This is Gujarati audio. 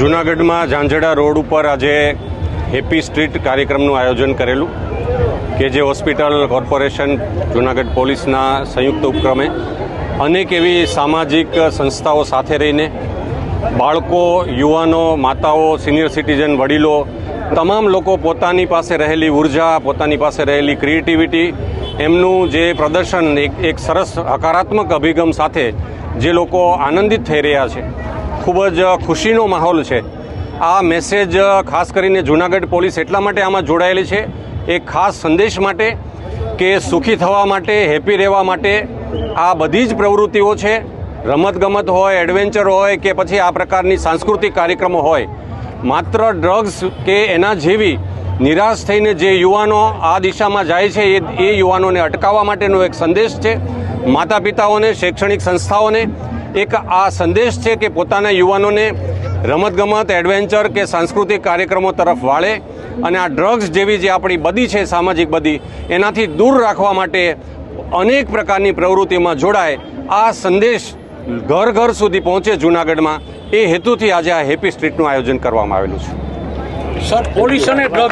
જૂનાગઢમાં ઝાંઝડા રોડ ઉપર આજે હેપી સ્ટ્રીટ કાર્યક્રમનું આયોજન કરેલું. કે જે હોસ્પિટલ કોર્પોરેશન, જૂનાગઢ પોલીસના સંયુક્ત ઉપક્રમે અનેક એવી સામાજિક સંસ્થાઓ સાથે રહીને બાળકો, યુવાનો, માતાઓ, સિનિયર સિટીઝન, વડીલો, તમામ લોકો પોતાની પાસે રહેલી ઊર્જા, પોતાની પાસે રહેલી ક્રિએટિવિટી, એમનું જે પ્રદર્શન, એક એક સરસ હકારાત્મક અભિગમ સાથે જે લોકો આનંદિત થઈ રહ્યા છે. ખૂબ જ ખુશીનો માહોલ છે. આ મેસેજ ખાસ કરીને જૂનાગઢ પોલીસ એટલા માટે આમાં જોડાયેલી છે. એક ખાસ સંદેશ માટે કે સુખી થવા માટે, હેપી રહેવા માટે આ બધી જ પ્રવૃત્તિઓ છે. રમતગમત હોય એડવેન્ચર હોય કે પછી આ પ્રકારની સાંસ્કૃતિક કાર્યક્રમો હોય. માત્ર ડ્રગ્સ કે એના જેવી નિરાશ થઈને જે યુવાનો આ દિશામાં જાય છે, એ એ યુવાનોને અટકાવવા માટેનો એક સંદેશ છે. માતા પિતાઓને શૈક્ષણિક સંસ્થાઓને એક આ સંદેશ છે કે પોતાના યુવાનોને રમતગમત, એડવેન્ચર કે સાંસ્કૃતિક કાર્યક્રમો તરફ વાળે અને આ ડ્રગ્સ જેવી જે આપણી બદી છે સામાજિક બદી એનાથી દૂર રાખવા માટે અનેક પ્રકારની પ્રવૃત્તિમાં જોડાય. આ સંદેશ ઘર ઘર સુધી પહોંચે જૂનાગઢમાં. એ હેતુથી આજે આ હેપી સ્ટ્રીટનું આયોજન કરવામાં આવેલું છે. સર, પોલીસ અને ડ્રગ